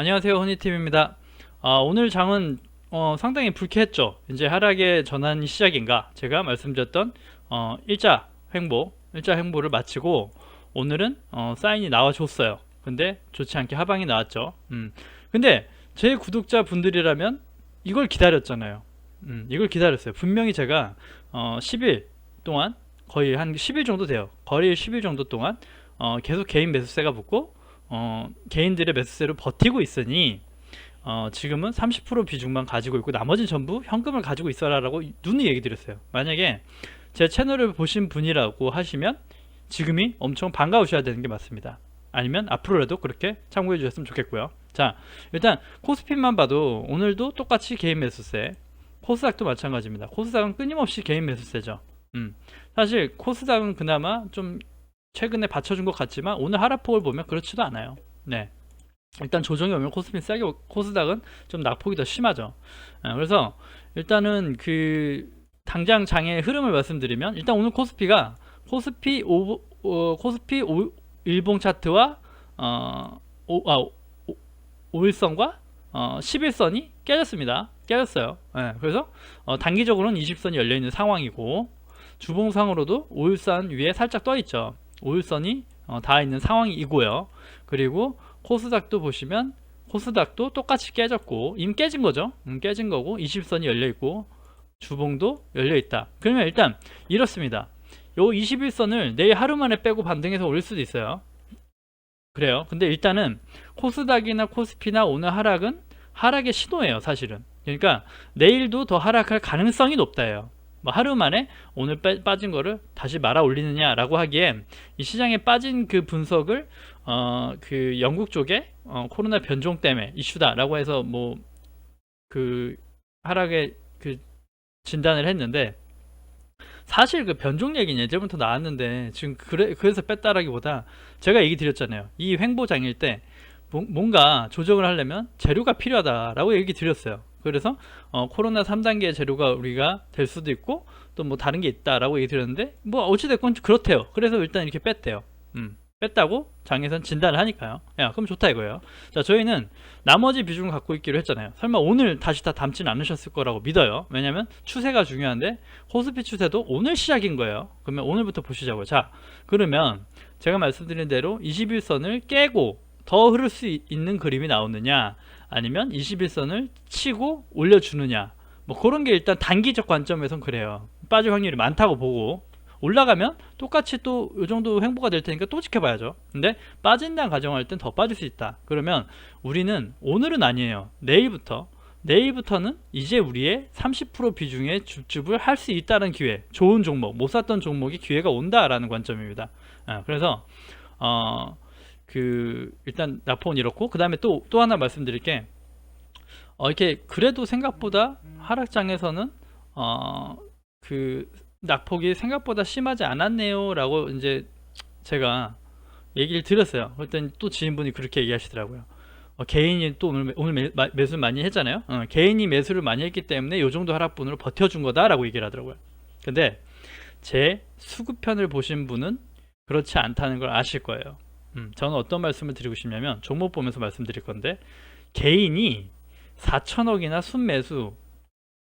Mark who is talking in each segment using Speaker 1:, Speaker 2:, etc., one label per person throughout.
Speaker 1: 안녕하세요 허니팀입니다. 아, 오늘 장은 어, 상당히 불쾌했죠? 이제 하락의 전환이 시작인가? 제가 말씀드렸던 어, 일자 횡보 일자 횡보를 마치고 오늘은 어, 사인이 나와줬어요. 근데 좋지 않게 하방이 나왔죠. 음. 근데 제 구독자 분들이라면 이걸 기다렸잖아요. 음, 이걸 기다렸어요. 분명히 제가 어, 10일 동안 거의 한 10일 정도 돼요. 거의 10일 정도 동안 어, 계속 개인 매수세가 붙고 어, 개인들의 매수세로 버티고 있으니 어, 지금은 30% 비중만 가지고 있고 나머지는 전부 현금을 가지고 있어라라고 눈이 얘기 드렸어요. 만약에 제 채널을 보신 분이라고 하시면 지금이 엄청 반가우셔야 되는 게 맞습니다. 아니면 앞으로라도 그렇게 참고해 주셨으면 좋겠고요. 자, 일단 코스피만 봐도 오늘도 똑같이 개인 매수세, 코스닥도 마찬가지입니다. 코스닥은 끊임없이 개인 매수세죠. 음, 사실 코스닥은 그나마 좀 최근에 받쳐준 것 같지만 오늘 하락폭을 보면 그렇지도 않아요. 네. 일단 조정이 오면 코스피 싸게 오- 코스닥은 좀 낙폭이 더 심하죠. 아, 그래서 일단은 그 당장 장의 흐름을 말씀드리면 일단 오늘 코스피가 코스피 오 어, 코스피 오, 일봉 차트와 어, 오, 아, 오, 오일선과 어, 11선이 깨졌습니다. 깨졌어요. 예, 그래서 어, 단기적으로는 20선이 열려 있는 상황이고 주봉상으로도 오일선 위에 살짝 떠 있죠. 오일선이 어, 닿아 있는 상황이고요. 그리고 코스닥도 보시면 코스닥도 똑같이 깨졌고 이미 깨진 거죠. 음, 깨진 거고 20선이 열려 있고 주봉도 열려 있다. 그러면 일단 이렇습니다. 요 21선을 내일 하루 만에 빼고 반등해서 올릴 수도 있어요. 그래요. 근데 일단은 코스닥이나 코스피나 오늘 하락은 하락의 신호예요, 사실은. 그러니까 내일도 더 하락할 가능성이 높다예요. 뭐 하루 만에 오늘 빼- 빠진 거를 다시 말아 올리느냐라고 하기엔 이 시장에 빠진 그 분석을 어 그 영국 쪽에 어 코로나 변종 때문에 이슈다라고 해서 뭐 그 하락의 그 진단을 했는데 사실 그 변종 얘기는 예전부터 나왔는데 지금 그래 그래서 뺐다라기보다 제가 얘기 드렸잖아요. 이 횡보장일 때 뭐- 뭔가 조정을 하려면 재료가 필요하다라고 얘기 드렸어요. 그래서 어, 코로나 3단계 재료가 우리가 될 수도 있고 또 뭐 다른 게 있다라고 얘기 드렸는데 뭐 어찌됐건 그렇대요. 그래서 일단 이렇게 뺐대요. 음, 뺐다고 장에선 진단을 하니까요. 야, 그럼 좋다 이거예요. 자, 저희는 나머지 비중을 갖고 있기로 했잖아요. 설마 오늘 다시 다 담진 않으셨을 거라고 믿어요. 왜냐면 추세가 중요한데 코스피 추세도 오늘 시작인 거예요. 그러면 오늘부터 보시자고요. 자, 그러면 제가 말씀드린 대로 21선을 깨고 더 흐를 수 있- 있는 그림이 나오느냐 아니면 21선을 치고 올려주느냐. 뭐 그런 게 일단 단기적 관점에선 그래요. 빠질 확률이 많다고 보고 올라가면 똑같이 또 이 정도 횡보가 될 테니까 또 지켜봐야죠. 근데 빠진다는 가정할 땐 더 빠질 수 있다. 그러면 우리는 오늘은 아니에요. 내일부터. 내일부터는 이제 우리의 30% 비중의 줍줍을 할 수 있다는 기회. 좋은 종목 못 샀던 종목이 기회가 온다라는 관점입니다. 아, 그래서 어, 그 일단 나포는 이렇고 그 다음에 또 또 하나 말씀드릴 게 어, 이렇게 그래도 생각보다 하락장에서는 어, 그 낙폭이 생각보다 심하지 않았네요라고 이제 제가 얘기를 드렸어요. 그랬더니 또 지인분이 그렇게 얘기하시더라고요. 어, 개인이 또 오늘, 매- 오늘 매, 마- 매수를 많이 했잖아요. 어, 개인이 매수를 많이 했기 때문에 요 정도 하락분으로 버텨준 거다라고 얘기를 하더라고요. 근데 제 수급편을 보신 분은 그렇지 않다는 걸 아실 거예요. 음, 저는 어떤 말씀을 드리고 싶냐면 종목 보면서 말씀드릴 건데 개인이 4천억이나 순매수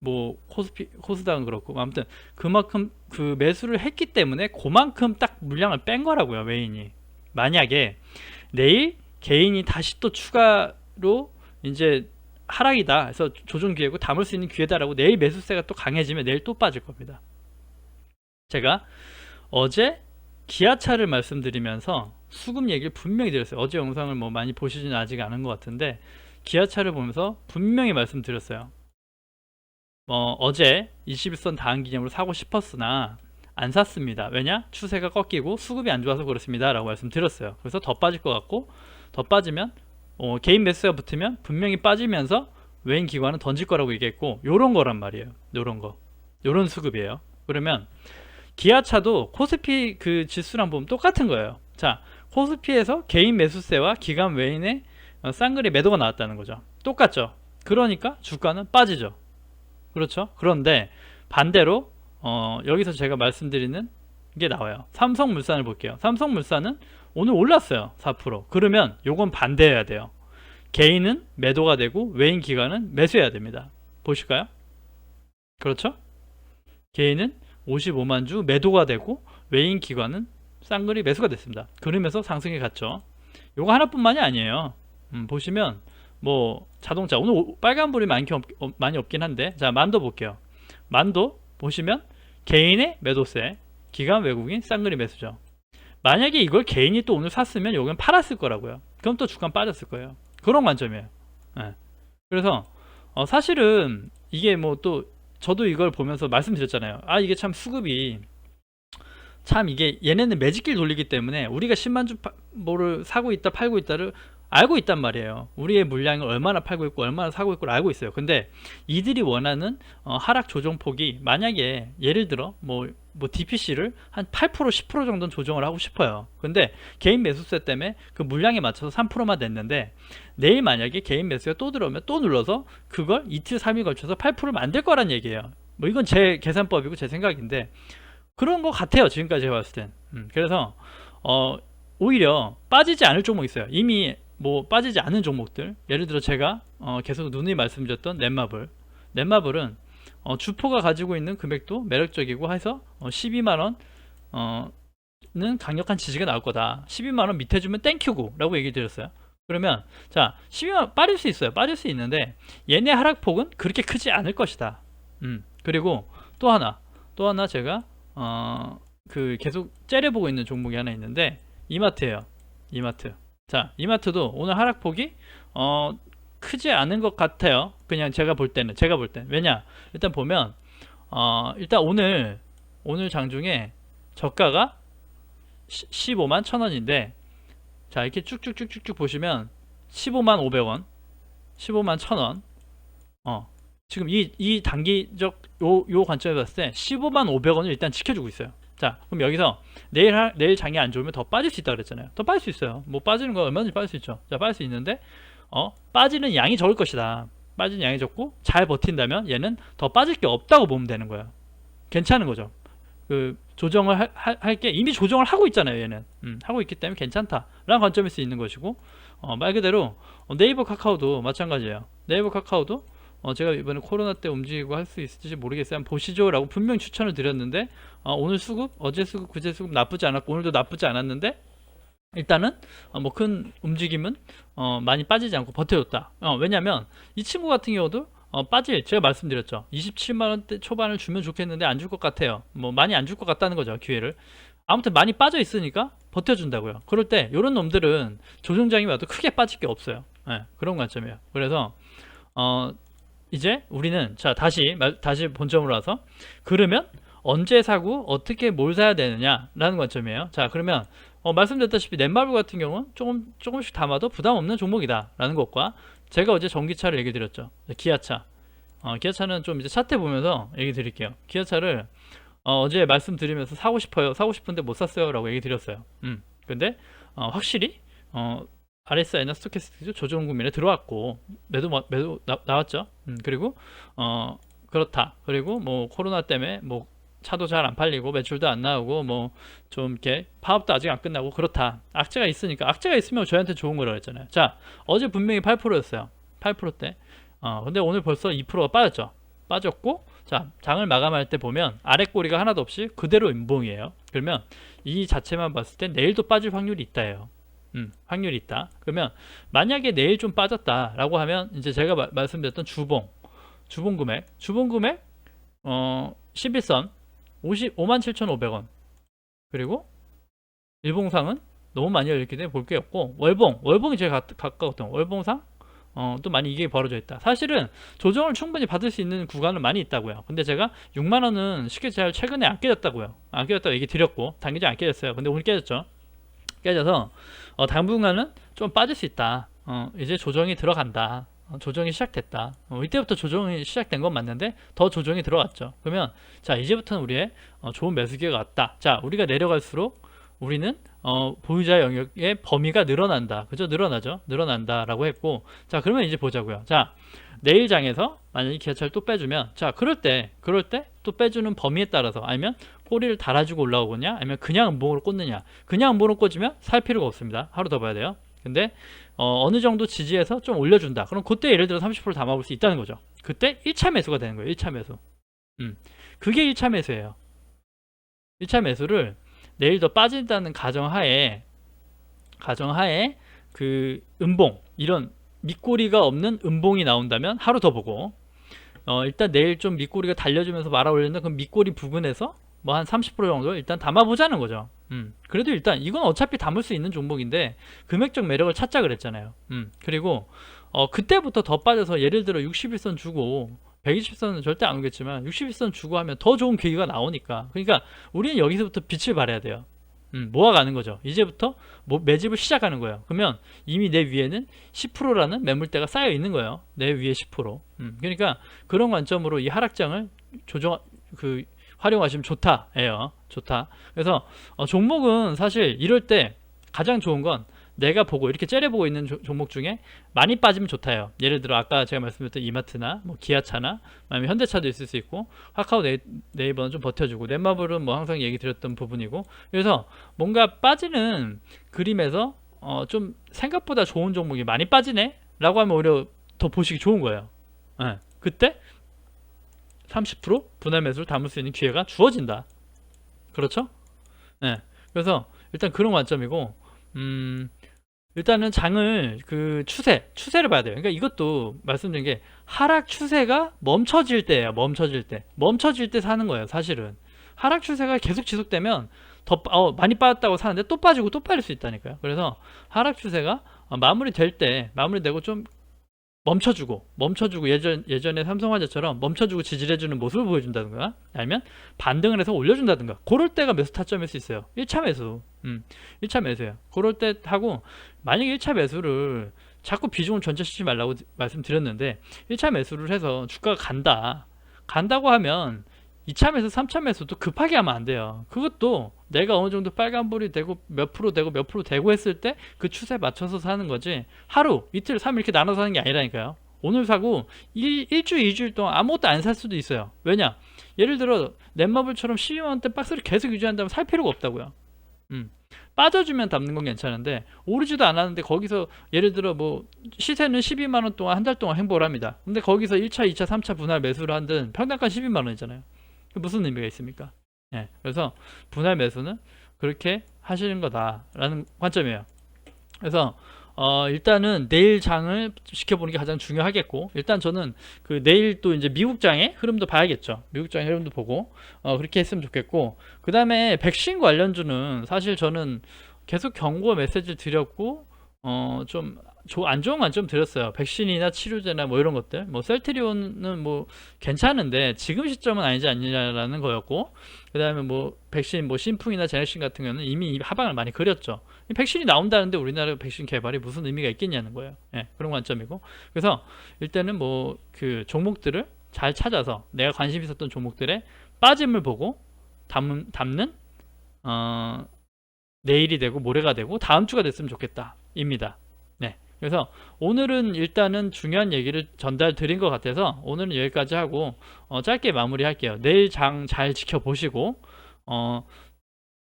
Speaker 1: 뭐 코스피 코스닥은 그렇고 아무튼 그만큼 그 매수를 했기 때문에 그만큼 딱 물량을 뺀 거라고요 메인이. 만약에 내일 개인이 다시 또 추가로 이제 하락이다 해서 조정 기회고 담을 수 있는 기회다라고 내일 매수세가 또 강해지면 내일 또 빠질 겁니다. 제가 어제 기아차를 말씀드리면서 수급 얘기를 분명히 드렸어요. 어제 영상을 뭐 많이 보시지는 아직 않은 것 같은데 기아차를 보면서 분명히 말씀드렸어요. 어, 어제 21선 다한 기념으로 사고 싶었으나 안 샀습니다. 왜냐? 추세가 꺾이고 수급이 안 좋아서 그렇습니다. 라고 말씀드렸어요. 그래서 더 빠질 것 같고 더 빠지면 어, 개인 매수가 붙으면 분명히 빠지면서 외인 기관은 던질 거라고 얘기했고 요런 거란 말이에요. 요런 거. 요런 수급이에요. 그러면 기아차도 코스피 그 지수랑 보면 똑같은 거예요. 자, 코스피에서 개인 매수세와 기관 외인의 어, 쌍거리 매도가 나왔다는 거죠. 똑같죠. 그러니까 주가는 빠지죠. 그렇죠. 그런데 반대로 어, 여기서 제가 말씀드리는 게 나와요. 삼성물산을 볼게요. 삼성물산은 오늘 올랐어요. 4%. 그러면 요건 반대해야 돼요. 개인은 매도가 되고 외인 기관은 매수해야 됩니다. 보실까요? 그렇죠? 개인은 55만 주 매도가 되고 외인 기관은 쌍글이 매수가 됐습니다. 그러면서 상승에 갔죠. 요거 하나뿐만이 아니에요. 음, 보시면 뭐 자동차 오늘 오- 빨간불이 많긴 없, 어, 많이 없긴 한데 자 만도 볼게요. 만도 보시면 개인의 매도세, 기관 외국인 쌍글이 매수죠. 만약에 이걸 개인이 또 오늘 샀으면 여기는 팔았을 거라고요. 그럼 또 주가 빠졌을 거예요. 그런 관점이에요. 예. 그래서 어, 사실은 이게 뭐 또 저도 이걸 보면서 말씀드렸잖아요. 아 이게 참 수급이 참 이게 얘네는 매직길 돌리기 때문에 우리가 10만 주 파- 뭐를 사고 있다 팔고 있다를 알고 있단 말이에요. 우리의 물량을 얼마나 팔고 있고 얼마나 사고 있고를 알고 있어요. 근데 이들이 원하는 어, 하락 조정폭이 만약에 예를 들어 뭐, 뭐 DPC를 한 8% 10% 정도는 조정을 하고 싶어요. 근데 개인 매수세 때문에 그 물량에 맞춰서 3%만 냈는데 내일 만약에 개인 매수가 또 들어오면 또 눌러서 그걸 이틀 3일 걸쳐서 8%를 만들 거란 얘기예요. 뭐 이건 제 계산법이고 제 생각인데 그런 것 같아요. 지금까지 제가 봤을 땐. 음, 그래서 어 오히려 빠지지 않을 종목 있어요. 이미 뭐 빠지지 않은 종목들. 예를 들어 제가 어 계속 누누이 말씀드렸던 넷마블. 넷마블은 어 주포가 가지고 있는 금액도 매력적이고 해서 어 12만 원 어는 강력한 지지가 나올 거다. 12만 원 밑에 주면 땡큐고 라고 얘기 드렸어요. 그러면 자 12만 원 빠질 수 있어요. 빠질 수 있는데 얘네 하락폭은 그렇게 크지 않을 것이다. 음 그리고 또 하나 또 하나 제가 어 그 계속 째려보고 있는 종목이 하나 있는데 이마트예요. 이마트. 자, 이마트도 오늘 하락폭이 어 크지 않은 것 같아요. 그냥 제가 볼 때는 제가 볼 땐. 왜냐? 일단 보면 어 일단 오늘 오늘 장중에 저가가 15만 1,000원인데 자, 이렇게 쭉쭉쭉쭉쭉 보시면 15만 500원, 15만 1,000원. 어. 지금 이, 이 단기적 요, 요 관점에 봤을 때 15만 500원을 일단 지켜주고 있어요. 자, 그럼 여기서 내일 하, 내일 장이 안 좋으면 더 빠질 수 있다 그랬잖아요. 더 빠질 수 있어요. 뭐 빠지는 거 얼마든지 빠질 수 있죠. 자, 빠질 수 있는데 어, 빠지는 양이 적을 것이다. 빠지는 양이 적고 잘 버틴다면 얘는 더 빠질 게 없다고 보면 되는 거예요. 괜찮은 거죠. 그 조정을 할 게 이미 조정을 하고 있잖아요. 얘는 음, 하고 있기 때문에 괜찮다라는 관점일 수 있는 것이고 어, 말 그대로 어, 네이버 카카오도 마찬가지예요. 네이버 카카오도 어, 제가 이번에 코로나 때 움직이고 할 수 있을지 모르겠어요. 한번 보시죠 라고 분명 추천을 드렸는데 어, 오늘 수급, 어제 수급, 그제 수급 나쁘지 않았고 오늘도 나쁘지 않았는데 일단은 어, 뭐큰 움직임은 어, 많이 빠지지 않고 버텨줬다. 어, 왜냐면 이 친구 같은 경우도 어, 빠질 제가 말씀드렸죠. 27만 원대 초반을 주면 좋겠는데 안 줄 것 같아요. 뭐 많이 안 줄 것 같다는 거죠 기회를. 아무튼 많이 빠져 있으니까 버텨준다고요. 그럴 때 이런 놈들은 조정장이 와도 크게 빠질 게 없어요. 예, 그런 관점이에요. 그래서 어, 이제 우리는 자 다시 말- 다시 본점으로 와서 그러면 언제 사고 어떻게 뭘 사야 되느냐라는 관점이에요. 자 그러면 어, 말씀드렸다시피 넷마블 같은 경우는 조금 조금씩 담아도 부담 없는 종목이다라는 것과 제가 어제 전기차를 얘기 드렸죠. 기아차. 어, 기아차는 좀 이제 차트 보면서 얘기 드릴게요. 기아차를 어, 제 말씀드리면서 사고 싶어요. 사고 싶은데 못 샀어요라고 얘기 드렸어요. 음. 근데 어, 확실히 어, RSI나 스토캐스틱도 조정 국면에 들어왔고 매도 마- 매도 나, 나왔죠. 음, 그리고 어 그렇다. 그리고 뭐 코로나 때문에 뭐 차도 잘 안 팔리고 매출도 안 나오고 뭐 좀 이렇게 파업도 아직 안 끝나고 그렇다. 악재가 있으니까 악재가 있으면 저희한테 좋은 거라고 했잖아요. 자 어제 분명히 8%였어요. 8%대. 어 근데 오늘 벌써 2%가 빠졌죠. 빠졌고 자 장을 마감할 때 보면 아래 꼬리가 하나도 없이 그대로 인봉이에요. 그러면 이 자체만 봤을 때 내일도 빠질 확률이 있다예요. 음, 확률이 있다. 그러면 만약에 내일 좀 빠졌다라고 하면 이제 제가 마- 말씀드렸던 주봉, 주봉 금액, 주봉 금액 어 11선 55만 7,500원. 그리고 일봉상은 너무 많이 열렸기 때문에 볼 게 없고 월봉, 월봉이 제일 가, 가까웠던 월봉상 어, 또 많이 이게 벌어져 있다. 사실은 조정을 충분히 받을 수 있는 구간은 많이 있다고요. 근데 제가 6만 원은 쉽게 잘 최근에 안 깨졌다고요. 안 깨졌다고 얘기 드렸고 단기전 안 깨졌어요. 근데 오늘 깨졌죠. 깨져서 어, 당분간은 좀 빠질 수 있다. 어, 이제 조정이 들어간다. 어, 조정이 시작됐다. 어, 이때부터 조정이 시작된 건 맞는데 더 조정이 들어왔죠. 그러면 자 이제부터는 우리의 어, 좋은 매수 기회가 왔다. 자 우리가 내려갈수록 우리는 어, 보유자 영역의 범위가 늘어난다. 그죠? 늘어나죠? 늘어난다라고 했고 자 그러면 이제 보자고요. 자 내일 장에서 만약에 기아차를 또 빼주면 자 그럴 때 그럴 때 또 빼주는 범위에 따라서 아니면 꼬리를 달아주고 올라오거냐 아니면 그냥 음봉으로 꽂느냐 그냥 음봉으로 꽂으면 살 필요가 없습니다 하루 더 봐야 돼요 근데 어, 느 정도 지지해서 좀 올려준다. 그럼 그때 예를 들어 30% 담아볼 수 있다는 거죠. 그때 1차 매수가 되는 거예요. 1차 매수. 음. 그게 1차 매수예요. 1차 매수를 내일 더 빠진다는 가정하에 가정하에 그 음봉 이런 밑꼬리가 없는 음봉이 나온다면 하루 더 보고 어, 일단 내일 좀 밑꼬리가 달려주면서 말아 올린다 그럼 밑꼬리 부분에서 뭐 한 30% 정도 일단 담아보자는 거죠. 음, 그래도 일단 이건 어차피 담을 수 있는 종목인데 금액적 매력을 찾자 그랬잖아요. 음, 그리고 어, 그때부터 더 빠져서 예를 들어 61선 주고 120선은 절대 안 오겠지만 61선 주고 하면 더 좋은 계기가 나오니까 그러니까 우리는 여기서부터 빛을 발해야 돼요. 음, 모아가는 거죠. 이제부터 뭐 매집을 시작하는 거예요. 그러면 이미 내 위에는 10%라는 매물대가 쌓여 있는 거예요. 내 위에 10%. 음, 그러니까 그런 관점으로 이 하락장을 조정 그 활용하시면 좋다예요. 좋다. 그래서 어, 종목은 사실 이럴 때 가장 좋은 건 내가 보고 이렇게 째려보고 있는 조- 종목 중에 많이 빠지면 좋다요. 예를 들어 아까 제가 말씀드렸던 이마트나 뭐 기아차나 아니면 현대차도 있을 수 있고 카카오 네이, 네이버는 좀 버텨주고 넷마블은 뭐 항상 얘기 드렸던 부분이고 그래서 뭔가 빠지는 그림에서 어, 좀 생각보다 좋은 종목이 많이 빠지네 라고 하면 오히려 더 보시기 좋은 거예요. 예. 그때 30% 분할 매수를 담을 수 있는 기회가 주어진다. 그렇죠? 네. 그래서 일단 그런 관점이고, 음, 일단은 장을 그 추세, 추세를 봐야 돼요. 그러니까 이것도 말씀드린 게 하락 추세가 멈춰질 때예요. 멈춰질 때. 멈춰질 때 사는 거예요. 사실은. 하락 추세가 계속 지속되면 더 빠- 어, 많이 빠졌다고 사는데 또 빠지고 또 빠질 수 있다니까요. 그래서 하락 추세가 어, 마무리될 때 마무리되고 좀 멈춰주고 멈춰주고 예전 예전에 삼성화재처럼 멈춰주고 지지해주는 모습을 보여준다든가 아니면 반등을 해서 올려준다든가? 그럴 때가 매수 타점일 수 있어요. 1차 매수. 음 1차 매수예요. 그럴 때 하고 만약에 1차 매수를 자꾸 비중을 전체시키지 말라고 말씀드렸는데 1차 매수를 해서 주가가 간다. 간다고 하면 2차 매수 3차 매수도 급하게 하면 안 돼요. 그것도 내가 어느 정도 빨간불이 되고 몇 프로 되고 몇 프로 되고 했을 때 그 추세에 맞춰서 사는 거지. 하루 이틀 3일 이렇게 나눠서 사는 게 아니라니까요. 오늘 사고 일, 일주일 이주일 동안 아무것도 안 살 수도 있어요. 왜냐? 예를 들어 넷마블처럼 12만원대 박스를 계속 유지한다면 살 필요가 없다고요. 음. 빠져주면 담는 건 괜찮은데 오르지도 않았는데 거기서 예를 들어 뭐 시세는 12만 원 동안 한 달 동안 행보를 합니다. 근데 거기서 1차 2차 3차 분할 매수를 한든 평단가 12만 원이잖아요 무슨 의미가 있습니까 예, 그래서 분할 매수는 그렇게 하시는 거다라는 관점이에요. 그래서 어, 일단은 내일 장을 지켜보는 게 가장 중요하겠고 일단 저는 그 내일 또 이제 미국 장의 흐름도 봐야겠죠. 미국 장의 흐름도 보고 어, 그렇게 했으면 좋겠고 그 다음에 백신 관련주는 사실 저는 계속 경고 메시지를 드렸고 어, 좀 안 좋은 관점 드렸어요. 백신이나 치료제나 뭐 이런 것들. 뭐 셀트리온은 뭐 괜찮은데 지금 시점은 아니지 않느냐라는 거였고 그 다음에 뭐 백신 뭐 신풍이나 제넥신 같은 경우는 이미 하방을 많이 그렸죠. 이 백신이 나온다는데 우리나라 백신 개발이 무슨 의미가 있겠냐는 거예요. 예, 그런 관점이고. 그래서 일단은 뭐 그 종목들을 잘 찾아서 내가 관심 있었던 종목들의 빠짐을 보고 담는, 담는 어, 내일이 되고 모레가 되고 다음 주가 됐으면 좋겠다 입니다. 네. 그래서 오늘은 일단은 중요한 얘기를 전달 드린 것 같아서 오늘은 여기까지 하고 어, 짧게 마무리 할게요. 내일 장 잘 지켜보시고 어,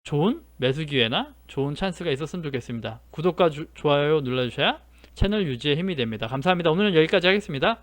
Speaker 1: 좋은 매수 기회나 좋은 찬스가 있었으면 좋겠습니다. 구독과 주- 좋아요 눌러주셔야 채널 유지에 힘이 됩니다. 감사합니다. 오늘은 여기까지 하겠습니다.